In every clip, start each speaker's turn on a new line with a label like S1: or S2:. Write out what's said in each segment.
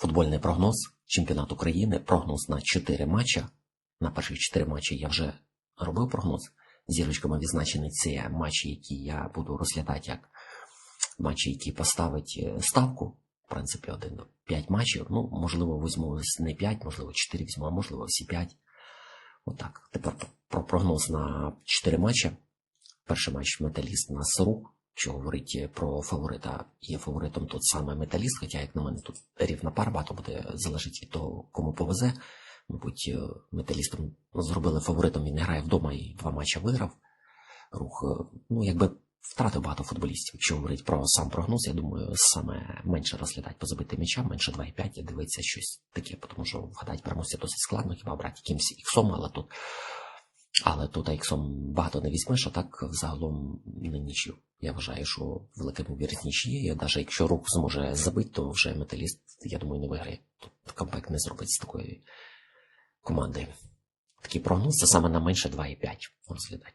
S1: Футбольний прогноз, чемпіонат України, прогноз на 4 матча. На перших 4 матчі я вже робив прогноз. Зірочками відзначені ці матчі, які я буду розглядати як матчі, які поставить е, ставку. В принципі, один 5 матчів. Ну, можливо, візьму не 5, можливо, 4 візьму, а можливо, всі 5. Отак. Тепер про прогноз на 4 матчі. Перший матч металіст на Сарук. Що говорить про фаворита, є фаворитом тут саме металіст, хоча, як на мене, тут рівна пара, багато буде залежить від того, кому повезе. Мабуть, е, металістом зробили фаворитом, він не грає вдома і два матчі виграв. Рух, е, ну, якби втратив багато футболістів. Якщо говорити про сам прогноз, я думаю, саме менше розглядати по забитим менше 2,5 і дивитися щось таке, тому що вгадати переможця досить складно, хіба брати якимось іксом, але тут. Але тут іксом багато не візьмеш, а так загалом на нічю. Я вважаю, що велика ймовірність нічиєї, навіть якщо рух зможе забити, то вже металіст, я думаю, не виграє. Тут камбек не зробить з такої команди. Такий прогноз це саме на менше 2,5 розглядати.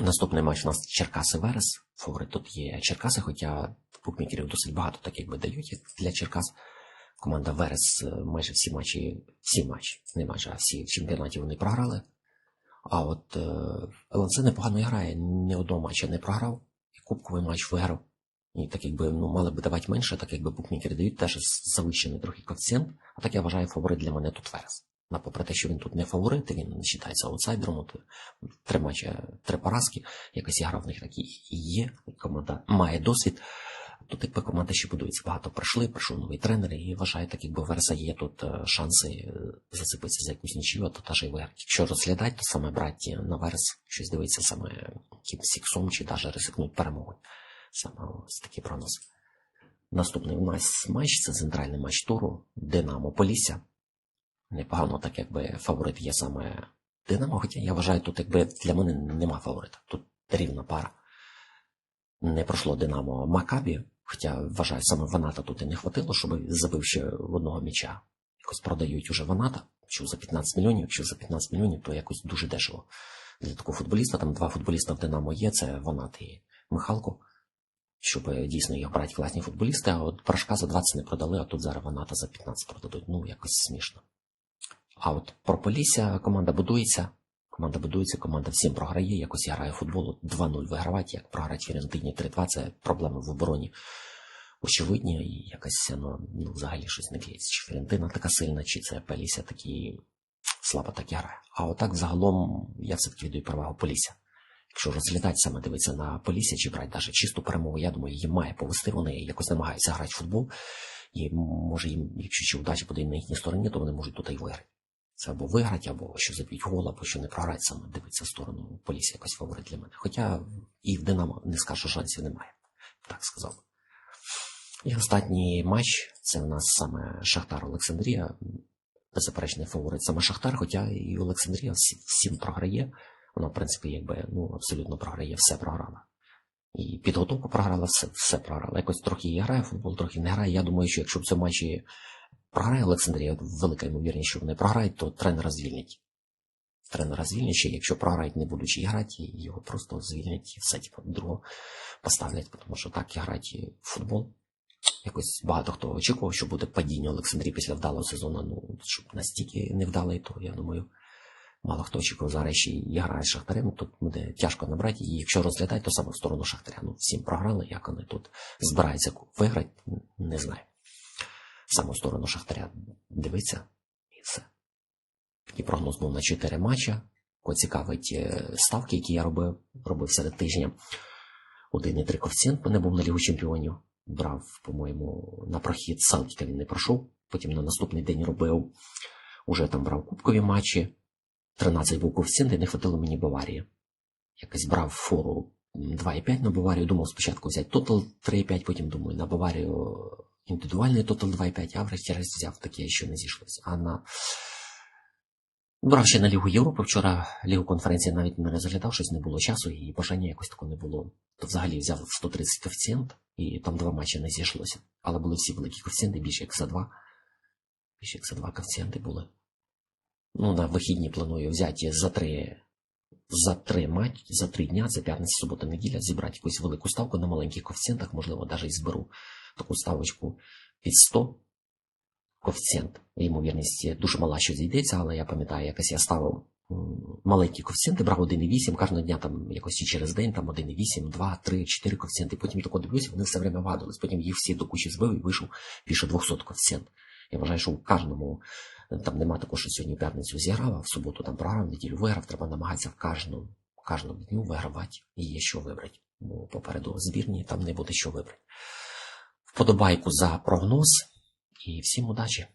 S1: Наступний матч у нас Черкаси Верес. Фаворит тут є Черкаси, хоча букмекерів досить багато так якби дають для Черкас. Команда Верес е, майже всі матчі, всі матчі, не майже, а всі в чемпіонаті вони програли. А от е, ЛНЦ непогано грає, ні одного матча не програв, і кубковий матч виграв. І так якби ну, мали б давати менше, так якби букмекери дають теж завищений трохи коефіцієнт. А так я вважаю фаворит для мене тут Верес. На попри те, що він тут не фаворит, він вважається аутсайдером. От, три матчі, три поразки, якось ігра в них так і є. Команда має досвід. Тут якби команда ще будується, багато пройшли, прийшов новий тренер, і вважаю, так якби в Вереса є тут е, шанси зацепитися за якусь нічию, то теж і виграти. Якщо розглядати, то саме брати на Верес, щось дивиться саме якимсь чи навіть ризикнуть перемогу. Саме ось такий прогноз. Наступний у нас матч це центральний матч туру Динамо Полісся. Непогано, так якби фаворит є саме Динамо, хоча я вважаю, тут якби для мене нема фаворита. Тут рівна пара. Не пройшло Динамо Макабі, хоча вважаю, саме Ваната тут і не хватило, щоб забив ще одного м'яча. Якось продають уже Ваната, що за 15 мільйонів, якщо за 15 мільйонів, то якось дуже дешево. Для такого футболіста, там два футболіста в Динамо є, це Ванат і Михалко. Щоб дійсно їх брати класні футболісти, а от Порошка за 20 не продали, а тут зараз Ваната за 15 продадуть. Ну, якось смішно. А от про Полісся команда будується. Команда будується, команда всім програє. Якось я граю в футбол 2-0 вигравати, як програти Фірентині 3-2, це проблеми в обороні очевидні, і якось воно ну, взагалі щось не клеїться. Чи Фірентина така сильна, чи це Полісся такі слабо так і грає. А отак загалом я все-таки віддаю перевагу Полісся. Якщо розглядати саме дивитися на Полісся, чи брати навіть чисту перемогу, я думаю, їм має повести. Вони якось намагаються грати в футбол. І може їм, якщо чи удача буде на їхній стороні, то вони можуть тут і виграти. Це або виграти, або що заб'ють гол, або що не програти саме дивиться в сторону Полісся якось фаворит для мене. Хоча і в Динамо не скажу, шансів немає. Так сказав. І останній матч це у нас саме Шахтар Олександрія. Беззаперечний фаворит саме Шахтар, хоча і Олександрія всім програє. Вона, в принципі, якби ну, абсолютно програє, все програла. І підготовку програла, все все програла. Якось трохи і грає футбол, трохи не грає. Я думаю, що якщо в цьому матчі програє Олександрія, велика ймовірність, що вони програють, то тренера звільнять. Тренера звільнять, ще якщо програють, не будучи грати, його просто звільнять і все, типу, другого поставлять, тому що так грати в футбол. Якось багато хто очікував, що буде падіння Олександрії після вдалого сезону. Ну, щоб настільки не вдалий, то я думаю, мало хто очікував зараз ще і грає з Шахтарем. Тут буде тяжко набрати. І якщо розглядати, то саме в сторону Шахтаря. Ну, всім програли, як вони тут збираються виграти, не знаю. Саме в сторону Шахтаря дивиться і все. Такий прогноз був на 4 матча. Цікавить ставки, які я робив, робив серед тижня. 1,3 коефіцієнт мене був на Лігу Чемпіонів брав, по-моєму, на прохід Селтіка він не пройшов. Потім на наступний день робив, уже там брав кубкові матчі. 13 був коефіцієнт, і не хватило мені Баварії. Якось брав фору 2,5 на Баварію. Думав спочатку взяти тотал 3,5, потім думаю, на Баварію індивідуальний тотал 2,5, а врешті-решт взяв таке, що не зійшлося. А на Брав ще на Лігу Європи вчора Лігу конференції навіть не розглядав, щось не було часу, і бажання якось такого не було. То взагалі взяв 130 коефіцієнт, і там два матчі не зійшлося. Але були всі великі коефіцієнти, більше як за два. Більше як за два коефіцієнти були. Ну, на вихідні планую взяти за три за три матчі, за три дня, за п'ятниця, субота, неділя, зібрати якусь велику ставку на маленьких коефіцієнтах, можливо, навіть зберу таку ставочку під 100 коефіцієнт. Ймовірність дуже мала, що зійдеться, але я пам'ятаю, якось я ставив маленькі коефіцієнти, брав 1,8, кожного дня там якось і через день там 1,8, 2, 3, 4 коефіцієнти. Потім тако дивлюся, вони все время вгадувались. Потім їх всі до кучі збив і вийшов більше 200 коефіцієнт. Я вважаю, що в кожному е, там нема такого, що сьогодні п'ятницю зіграв, а в суботу там програв, неділю виграв. Треба намагатися в кожному, кожному дню вигравати і є що вибрати. Бо попереду збірні там не буде що вибрати. Вподобайку за прогноз і всім удачі!